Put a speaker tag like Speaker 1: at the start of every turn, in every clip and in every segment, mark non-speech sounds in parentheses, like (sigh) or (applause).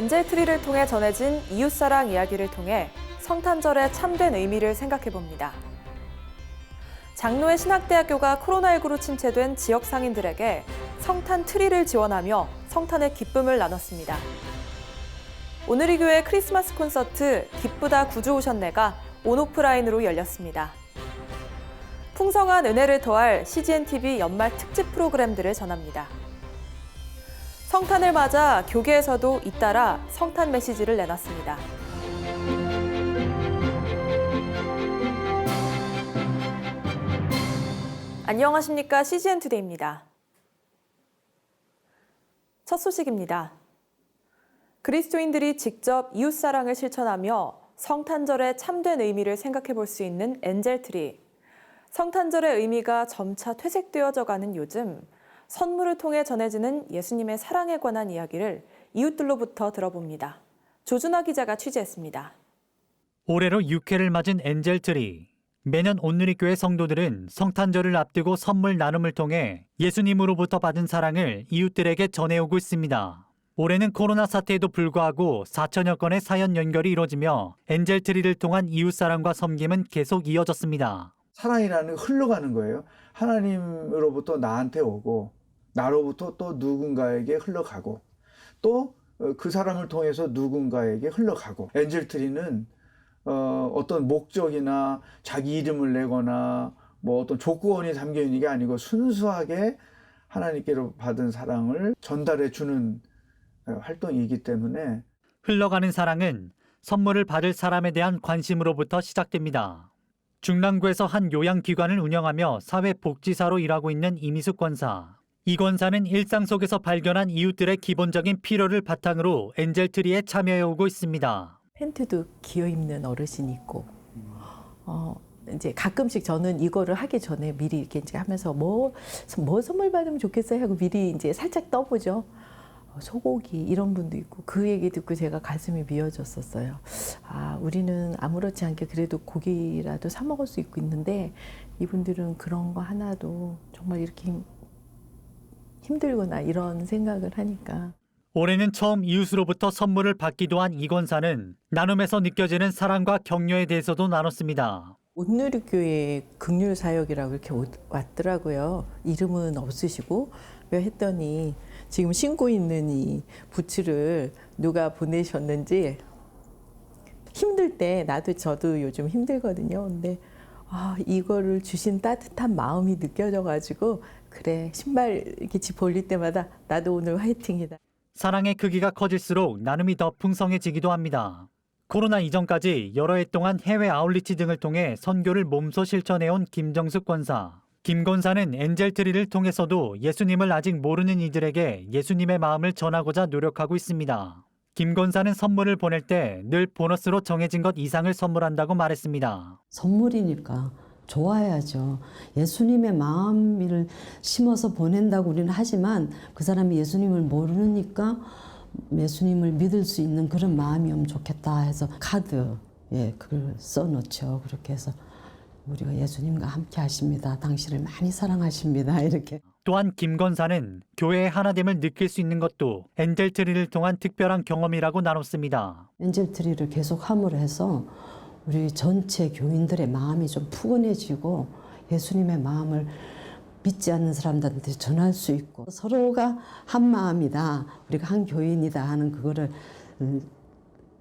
Speaker 1: 엔젤 트리를 통해 전해진 이웃사랑 이야기를 통해 성탄절의 참된 의미를 생각해 봅니다. 장로의 신학대학교가 코로나19로 침체된 지역 상인들에게 성탄 트리를 지원하며 성탄의 기쁨을 나눴습니다. 오늘 이 교회 크리스마스 콘서트 기쁘다 구주 오셨네가 온오프라인으로 열렸습니다. 풍성한 은혜를 더할 CGN TV 연말 특집 프로그램들을 전합니다. 성탄을 맞아 교계에서도 잇따라 성탄 메시지를 내놨습니다. 안녕하십니까 CGN 투데이입니다. 첫 소식입니다. 그리스도인들이 직접 이웃 사랑을 실천하며 성탄절의 참된 의미를 생각해 볼 수 있는 엔젤 트리. 성탄절의 의미가 점차 퇴색되어져 가는 요즘 선물을 통해 전해지는 예수님의 사랑에 관한 이야기를 이웃들로부터 들어봅니다. 조준아 기자가 취재했습니다.
Speaker 2: 올해로 6회를 맞은 엔젤트리. 매년 온누리교회 성도들은 성탄절을 앞두고 선물 나눔을 통해 예수님으로부터 받은 사랑을 이웃들에게 전해오고 있습니다. 올해는 코로나 사태에도 불구하고 4천여 건의 사연 연결이 이뤄지며 엔젤트리를 통한 이웃 사랑과 섬김은 계속 이어졌습니다.
Speaker 3: 사랑이라는 게 흘러가는 거예요. 하나님으로부터 나한테 오고 나로부터 또 누군가에게 흘러가고 또 그 사람을 통해서 누군가에게 흘러가고 엔젤 트리는 어, 어떤 목적이나 자기 이름을 내거나 뭐 어떤 조건이 담겨 있는 게 아니고 순수하게 하나님께로 받은 사랑을 전달해 주는 어, 활동이기 때문에
Speaker 2: 흘러가는 사랑은 선물을 받을 사람에 대한 관심으로부터 시작됩니다. 중랑구에서 한 요양기관을 운영하며 사회복지사로 일하고 있는 이미숙 권사. 이 권사는 일상 속에서 발견한 이웃들의 기본적인 필요를 바탕으로 엔젤트리에 참여해 오고 있습니다.
Speaker 4: 팬트도 기어 입는 어르신이 있고, 어, 이제 가끔씩 저는 이거를 하기 전에 미리 이렇게 이제 하면서 뭐, 뭐 선물 받으면 좋겠어요 하고 미리 이제 살짝 떠보죠. 어, 소고기 이런 분도 있고 그 얘기 듣고 제가 가슴이 미어졌었어요. 아, 우리는 아무렇지 않게 그래도 고기라도 사 먹을 수 있고 있는데 이분들은 그런 거 하나도 정말 이렇게 힘, 힘들구나 이런 생각을 하니까
Speaker 2: 올해는 처음 이웃으로부터 선물을 받기도 한 이 권사는 나눔에서 느껴지는 사랑과 격려에 대해서도 나눴습니다.
Speaker 4: 온누리교회 극률 사역이라고 이렇게 오- 왔더라고요. 이름은 없으시고 왜 했더니 지금 신고 있는 이 부츠를 누가 보내셨는지 힘들 때 나도 저도 요즘 힘들거든요. 근데 아, 이거를 주신 따뜻한 마음이 느껴져 가지고 그래 신발 이렇게 집 벌릴 때마다 나도 오늘 화이팅이다.
Speaker 2: 사랑의 크기가 커질수록 나눔이 더 풍성해지기도 합니다. 코로나 이전까지 여러 해 동안 해외 아울리치 등을 통해 선교를 몸소 실천해온 김정숙 권사. 김 권사는 엔젤트리를 통해서도 예수님을 아직 모르는 이들에게 예수님의 마음을 전하고자 노력하고 있습니다. 김 권사는 선물을 보낼 때 늘 보너스로 정해진 것 이상을 선물한다고 말했습니다.
Speaker 5: 선물이니까 좋아야죠. 예수님의 마음을 심어서 보낸다고 우리는 하지만 그 사람이 예수님을 모르니까 예수님을 믿을 수 있는 그런 마음이면 좋겠다 해서 카드 예 그걸 써놓죠. 그렇게 해서 우리가 예수님과 함께 하십니다. 당신을 많이 사랑하십니다. (laughs) 이렇게
Speaker 2: 또한 김 권사는 교회의 하나됨을 느낄 수 있는 것도 엔젤트리를 통한 특별한 경험이라고 나눴습니다.
Speaker 5: 엔젤 트리를 계속 함으로 해서 우리 전체 교인들의 마음이 좀 푸근해지고 예수님의 마음을 믿지 않는 사람들한테 전할 수 있고 서로가 한 마음이다 우리가 한 교인이다 하는 그거를 음,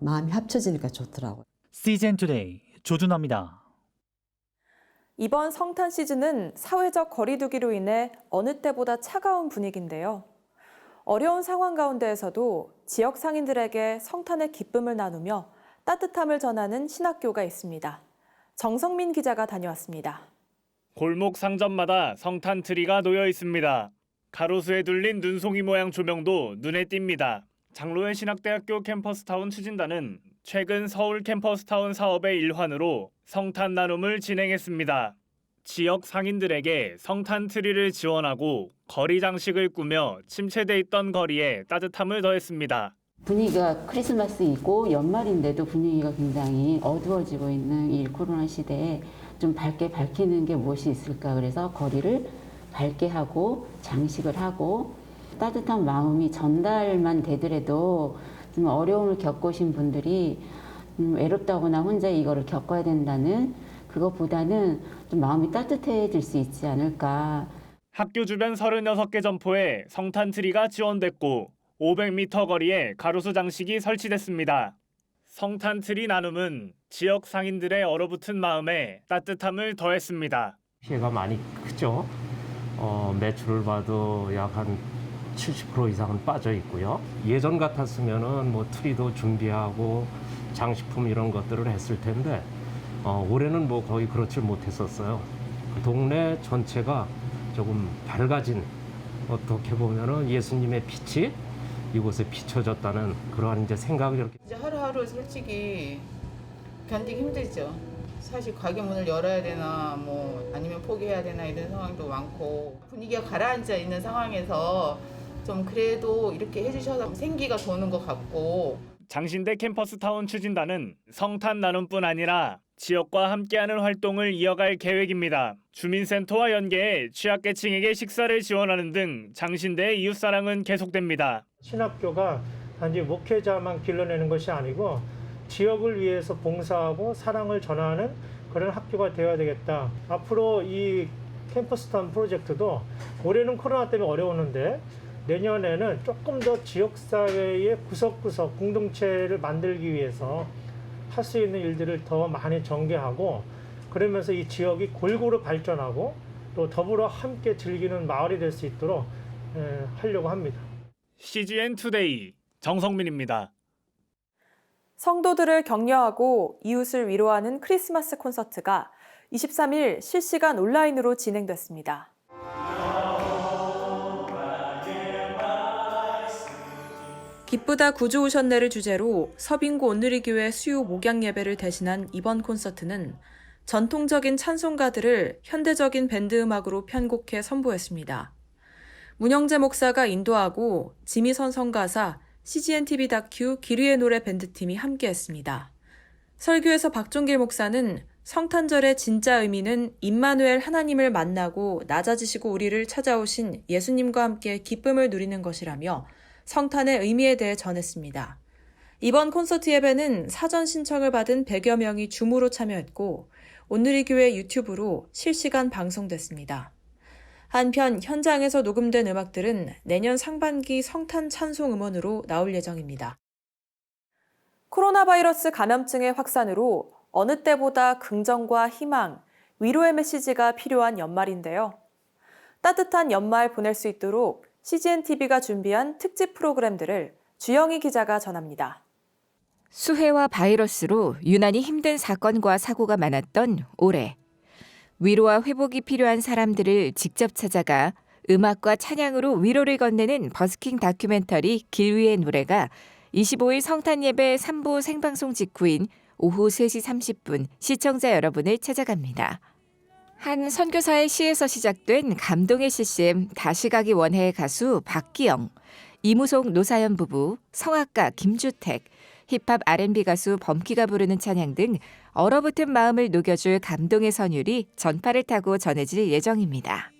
Speaker 5: 마음이 합쳐지니까 좋더라고요.
Speaker 2: 시즌 투데이 조준호입니다.
Speaker 1: 이번 성탄 시즌은 사회적 거리두기로 인해 어느 때보다 차가운 분위기인데요. 어려운 상황 가운데에서도 지역 상인들에게 성탄의 기쁨을 나누며 따뜻함을 전하는 신학교가 있습니다. 정성민 기자가 다녀왔습니다.
Speaker 6: 골목 상점마다 성탄 트리가 놓여 있습니다. 가로수에 둘린 눈송이 모양 조명도 눈에 띕니다. 장로회 신학대학교 캠퍼스타운 추진단은 최근 서울 캠퍼스타운 사업의 일환으로 성탄 나눔을 진행했습니다. 지역 상인들에게 성탄 트리를 지원하고 거리 장식을 꾸며 침체돼 있던 거리에 따뜻함을 더했습니다.
Speaker 7: 분위기가 크리스마스이고 연말인데도 분위기가 굉장히 어두워지고 있는 이 코로나 시대에 좀 밝게 밝히는 게 무엇이 있을까 그래서 거리를 밝게 하고 장식을 하고 따뜻한 마음이 전달만 되더라도 좀 어려움을 겪으신 분들이 음, 외롭다거나 혼자 이거를 겪어야 된다는 그것보다는 좀 마음이 따뜻해질 수 있지 않을까.
Speaker 6: 학교 주변 36개 점포에 성탄 트리가 지원됐고 500m 거리에 가로수 장식이 설치됐습니다. 성탄 트리 나눔은 지역 상인들의 얼어붙은 마음에 따뜻함을 더했습니다.
Speaker 8: 피해가 많이 크죠. 어, 매출을 봐도 약 한 70% 이상은 빠져 있고요. 예전 같았으면은 뭐 트리도 준비하고 장식품 이런 것들을 했을 텐데 어, 올해는 뭐 거의 그렇지 못했었어요. 그 동네 전체가 조금 밝아진 어떻게 보면은 예수님의 빛이 이곳에 비춰졌다는 그러한 이제 생각이 이렇게
Speaker 9: 이제 하루하루 솔직히 견디기 힘들죠. 사실 가게 문을 열어야 되나 뭐 아니면 포기해야 되나 이런 상황도 많고 분위기가 가라앉아 있는 상황에서 좀 그래도 이렇게 해주셔서 생기가 도는 것 같고
Speaker 6: 장신대 캠퍼스타운 추진단은 성탄 나눔뿐 아니라 지역과 함께하는 활동을 이어갈 계획입니다. 주민센터와 연계해 취약계층에게 식사를 지원하는 등 장신대의 이웃사랑은 계속됩니다.
Speaker 10: 신학교가 단지 목회자만 길러내는 것이 아니고 지역을 위해서 봉사하고 사랑을 전하는 그런 학교가 되어야 되겠다. 앞으로 이 캠퍼스타운 프로젝트도 올해는 코로나 때문에 어려웠는데 내년에는 조금 더 지역사회의 구석구석 공동체를 만들기 위해서 할 수 있는 일들을 더 많이 전개하고 그러면서 이 지역이 골고루 발전하고 또 더불어 함께 즐기는 마을이 될 수 있도록 에, 하려고 합니다.
Speaker 6: CGN 투데이 정성민입니다.
Speaker 1: 성도들을 격려하고 이웃을 위로하는 크리스마스 콘서트가 23일 실시간 온라인으로 진행됐습니다. 기쁘다 구주 오셨네를 주제로 서빙고 온누리교회 수요 목양 예배를 대신한 이번 콘서트는 전통적인 찬송가들을 현대적인 밴드 음악으로 편곡해 선보였습니다. 문영재 목사가 인도하고 지미선 성가사, CGN TV 다큐 기류의 노래 밴드팀이 함께했습니다. 설교에서 박종길 목사는 성탄절의 진짜 의미는 임마누엘 하나님을 만나고 낮아지시고 우리를 찾아오신 예수님과 함께 기쁨을 누리는 것이라며 성탄의 의미에 대해 전했습니다. 이번 콘서트 예배는 사전 신청을 받은 100여 명이 줌으로 참여했고 오늘이 교회 유튜브로 실시간 방송됐습니다. 한편 현장에서 녹음된 음악들은 내년 상반기 성탄 찬송 음원으로 나올 예정입니다. 코로나 바이러스 감염증의 확산으로 어느 때보다 긍정과 희망, 위로의 메시지가 필요한 연말인데요. 따뜻한 연말 보낼 수 있도록 CGN TV가 준비한 특집 프로그램들을 주영희 기자가 전합니다.
Speaker 11: 수해와 바이러스로 유난히 힘든 사건과 사고가 많았던 올해. 위로와 회복이 필요한 사람들을 직접 찾아가 음악과 찬양으로 위로를 건네는 버스킹 다큐멘터리 길 위의 노래가 25일 성탄 예배 3부 생방송 직후인 오후 3시 30분 시청자 여러분을 찾아갑니다. 한 선교사의 시에서 시작된 감동의 CCM 다시 가기 원해의 가수 박기영, 이무송 노사연 부부, 성악가 김주택, 힙합 R&B 가수 범키가 부르는 찬양 등 얼어붙은 마음을 녹여줄 감동의 선율이 전파를 타고 전해질 예정입니다.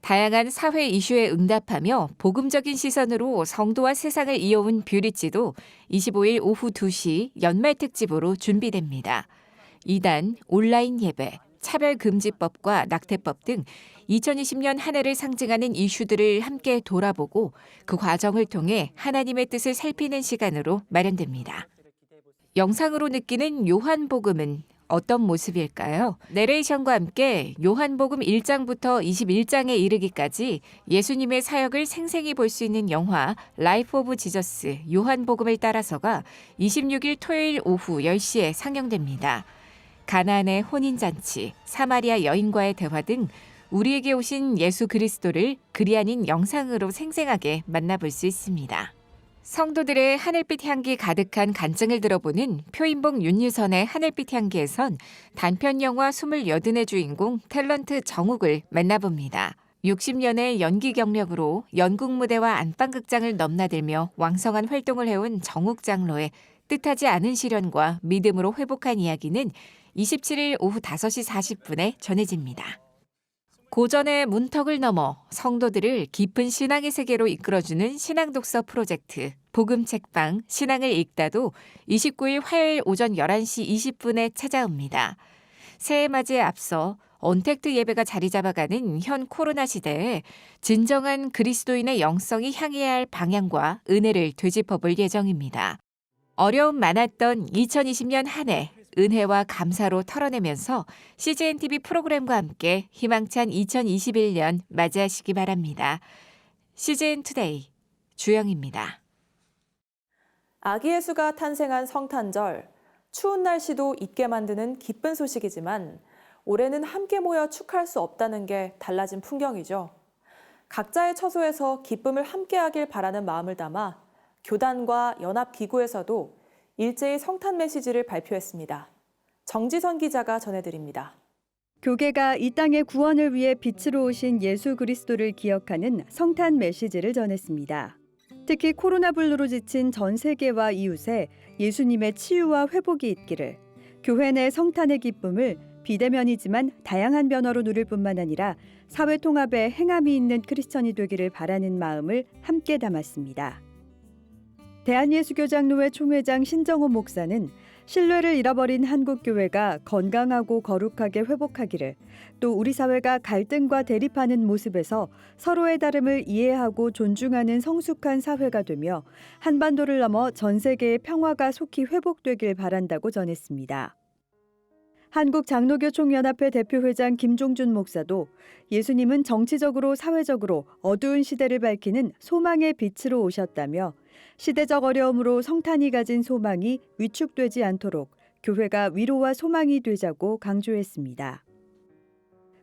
Speaker 11: 다양한 사회 이슈에 응답하며 복음적인 시선으로 성도와 세상을 이어온 뷰리지도 25일 오후 2시 연말 특집으로 준비됩니다. 2단 온라인 예배, 차별금지법과 낙태법 등 2020년 한 해를 상징하는 이슈들을 함께 돌아보고 그 과정을 통해 하나님의 뜻을 살피는 시간으로 마련됩니다. 영상으로 느끼는 요한복음은 어떤 모습일까요? 내레이션과 함께 요한복음 1장부터 21장에 이르기까지 예수님의 사역을 생생히 볼 수 있는 영화 라이프 오브 지저스 요한복음을 따라서가 26일 토요일 오후 10시에 상영됩니다. 가나안의 혼인잔치, 사마리아 여인과의 대화 등 우리에게 오신 예수 그리스도를 그리 아닌 영상으로 생생하게 만나볼 수 있습니다. 성도들의 하늘빛 향기 가득한 간증을 들어보는 표인봉 윤유선의 하늘빛 향기에선 단편 영화 28의 주인공 탤런트 정욱을 만나봅니다. 60년의 연기 경력으로 연극 무대와 안방극장을 넘나들며 왕성한 활동을 해온 정욱 장로의 뜻하지 않은 시련과 믿음으로 회복한 이야기는 27일 오후 5시 40분에 전해집니다. 고전의 문턱을 넘어 성도들을 깊은 신앙의 세계로 이끌어주는 신앙 독서 프로젝트 복음 책방 신앙을 읽다도 29일 화요일 오전 11시 20분에 찾아옵니다. 새해 맞이에 앞서 언택트 예배가 자리 잡아가는 현 코로나 시대에 진정한 그리스도인의 영성이 향해야 할 방향과 은혜를 되짚어볼 예정입니다. 어려움 많았던 2020년 한 해 은혜와 감사로 털어내면서 CGN TV 프로그램과 함께 희망찬 2021년 맞이하시기 바랍니다. CGN 투데이 주영입니다.
Speaker 1: 아기 예수가 탄생한 성탄절, 추운 날씨도 잊게 만드는 기쁜 소식이지만 올해는 함께 모여 축하할 수 없다는 게 달라진 풍경이죠. 각자의 처소에서 기쁨을 함께하길 바라는 마음을 담아 교단과 연합 기구에서도 일제히 성탄 메시지를 발표했습니다. 정지선 기자가 전해드립니다.
Speaker 12: 교계가 이 땅의 구원을 위해 빛으로 오신 예수 그리스도를 기억하는 성탄 메시지를 전했습니다. 특히 코로나 불로로 지친 전 세계와 이웃에 예수님의 치유와 회복이 있기를 교회 내 성탄의 기쁨을 비대면이지만 다양한 변화로 누릴 뿐만 아니라 사회 통합에 행함이 있는 크리스천이 되기를 바라는 마음을 함께 담았습니다. 대한예수교장로회 총회장 신정호 목사는 신뢰를 잃어버린 한국 교회가 건강하고 거룩하게 회복하기를 또 우리 사회가 갈등과 대립하는 모습에서 서로의 다름을 이해하고 존중하는 성숙한 사회가 되며 한반도를 넘어 전 세계의 평화가 속히 회복되길 바란다고 전했습니다. 한국 장로교 총연합회 대표회장 김종준 목사도 예수님은 정치적으로 사회적으로 어두운 시대를 밝히는 소망의 빛으로 오셨다며 시대적 어려움으로 성탄이 가진 소망이 위축되지 않도록 교회가 위로와 소망이 되자고 강조했습니다.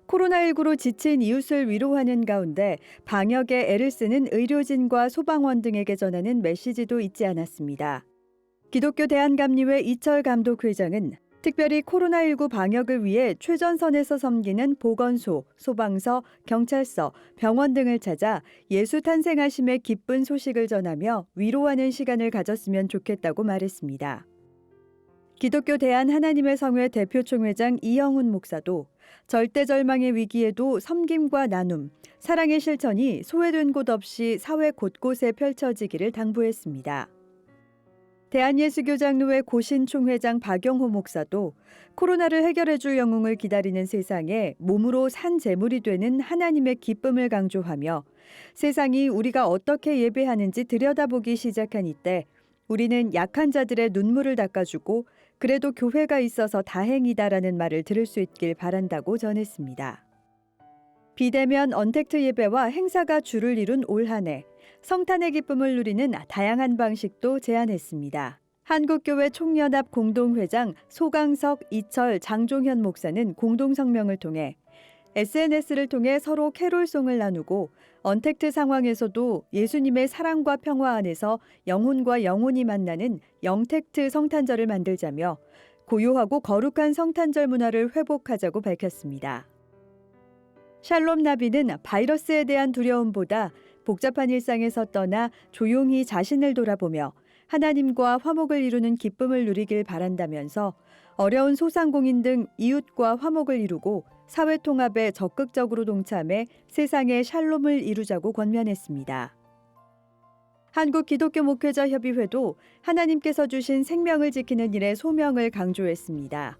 Speaker 12: 코로나19로 지친 이웃을 위로하는 가운데 방역에 애를 쓰는 의료진과 소방원 등에게 전하는 메시지도 잊지 않았습니다. 기독교 대한감리회 이철 감독 회장은 특별히 코로나19 방역을 위해 최전선에서 섬기는 보건소, 소방서, 경찰서, 병원 등을 찾아 예수 탄생하심의 기쁜 소식을 전하며 위로하는 시간을 가졌으면 좋겠다고 말했습니다. 기독교 대한 하나님의 성회 대표 총회장 이영훈 목사도 절대 절망의 위기에도 섬김과 나눔, 사랑의 실천이 소외된 곳 없이 사회 곳곳에 펼쳐지기를 당부했습니다. 대한예수교장로회 고신 총회장 박영호 목사도 코로나를 해결해줄 영웅을 기다리는 세상에 몸으로 산 재물이 되는 하나님의 기쁨을 강조하며 세상이 우리가 어떻게 예배하는지 들여다보기 시작한 이때 우리는 약한 자들의 눈물을 닦아주고 그래도 교회가 있어서 다행이다라는 말을 들을 수 있길 바란다고 전했습니다. 비대면 언택트 예배와 행사가 주를 이룬 올 한해 성탄의 기쁨을 누리는 다양한 방식도 제안했습니다. 한국교회 총연합 공동회장 소강석, 이철, 장종현 목사는 공동성명을 통해 SNS를 통해 서로 캐롤송을 나누고 언택트 상황에서도 예수님의 사랑과 평화 안에서 영혼과 영혼이 만나는 영택트 성탄절을 만들자며 고요하고 거룩한 성탄절 문화를 회복하자고 밝혔습니다. 샬롬 나비는 바이러스에 대한 두려움보다 복잡한 일상에서 떠나 조용히 자신을 돌아보며 하나님과 화목을 이루는 기쁨을 누리길 바란다면서 어려운 소상공인 등 이웃과 화목을 이루고 사회 통합에 적극적으로 동참해 세상에 샬롬을 이루자고 권면했습니다. 한국 기독교 목회자 협의회도 하나님께서 주신 생명을 지키는 일에 소명을 강조했습니다.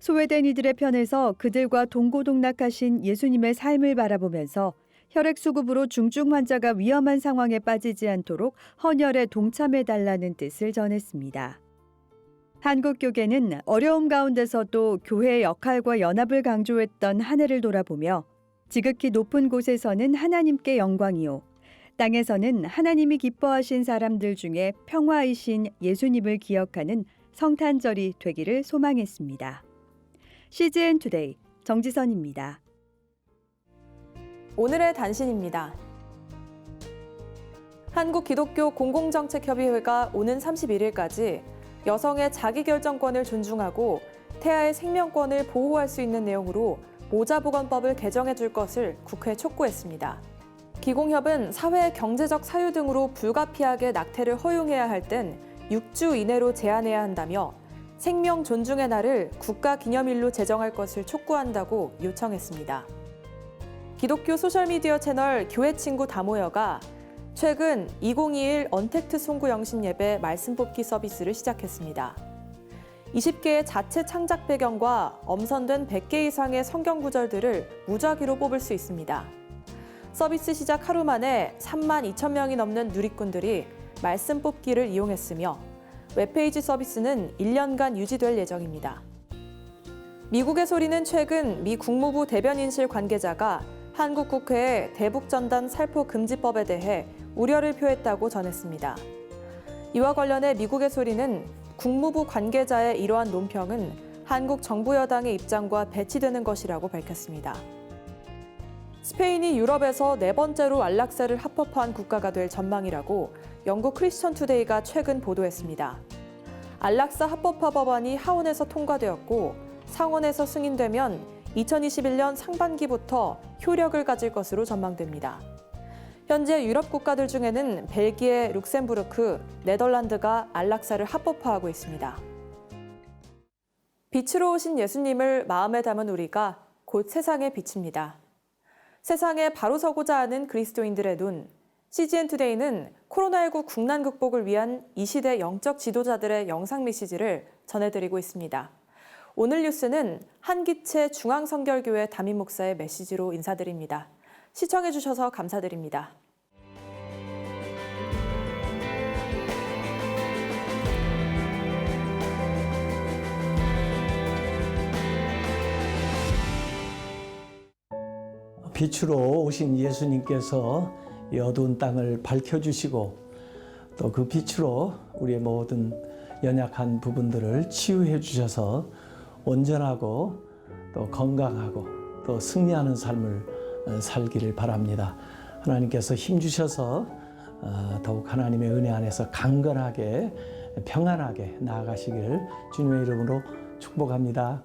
Speaker 12: 소외된 이들의 편에서 그들과 동고동락하신 예수님의 삶을 바라보면서 혈액 수급으로 중증 환자가 위험한 상황에 빠지지 않도록 헌혈에 동참해 달라는 뜻을 전했습니다. 한국교계는 어려움 가운데서도 교회의 역할과 연합을 강조했던 한 해를 돌아보며 지극히 높은 곳에서는 하나님께 영광이요 땅에서는 하나님이 기뻐하신 사람들 중에 평화이신 예수님을 기억하는 성탄절이 되기를 소망했습니다. CGN 투데이 정지선입니다.
Speaker 1: 오늘의 단신입니다. 한국기독교 공공정책협의회가 오는 31일까지 여성의 자기결정권을 존중하고 태아의 생명권을 보호할 수 있는 내용으로 모자보건법을 개정해 줄 것을 국회에 촉구했습니다. 기공협은 사회 경제적 사유 등으로 불가피하게 낙태를 허용해야 할 땐 6주 이내로 제한해야 한다며 생명 존중의 날을 국가 기념일로 제정할 것을 촉구한다고 요청했습니다. 기독교 소셜미디어 채널 교회 친구 다 모여가 최근 2021 언택트 송구 영신 예배 말씀 뽑기 서비스를 시작했습니다. 20개의 자체 창작 배경과 엄선된 100개 이상의 성경 구절들을 무작위로 뽑을 수 있습니다. 서비스 시작 하루 만에 3만 2천 명이 넘는 누리꾼들이 말씀 뽑기를 이용했으며 웹페이지 서비스는 1년간 유지될 예정입니다. 미국의 소리는 최근 미 국무부 대변인실 관계자가 한국 국회에 대북 전단 살포 금지법에 대해 우려를 표했다고 전했습니다. 이와 관련해 미국의 소리는 국무부 관계자의 이러한 논평은 한국 정부 여당의 입장과 배치되는 것이라고 밝혔습니다. 스페인이 유럽에서 네 번째로 안락사를 합법화한 국가가 될 전망이라고 영국 크리스천 투데이가 최근 보도했습니다. 안락사 합법화 법안이 하원에서 통과되었고 상원에서 승인되면 2021년 상반기부터 효력을 가질 것으로 전망됩니다. 현재 유럽 국가들 중에는 벨기에, 룩셈부르크, 네덜란드가 안락사를 합법화하고 있습니다. 빛으로 오신 예수님을 마음에 담은 우리가 곧 세상의 빛입니다. 세상에 바로 서고자 하는 그리스도인들의 눈. CGN 투데이는 코로나19 국난 극복을 위한 이 시대 영적 지도자들의 영상 메시지를 전해드리고 있습니다. 오늘 뉴스는 한기채 중앙성결교회 담임 목사의 메시지로 인사드립니다. 시청해 주셔서 감사드립니다.
Speaker 13: 빛으로 오신 예수님께서 이 어두운 땅을 밝혀주시고 또 그 빛으로 우리의 모든 연약한 부분들을 치유해 주셔서 온전하고 또 건강하고 또 승리하는 삶을 어, 살기를 바랍니다. 하나님께서 힘 주셔서 어, 더욱 하나님의 은혜 안에서 강건하게 평안하게 나아가시기를 주님의 이름으로 축복합니다.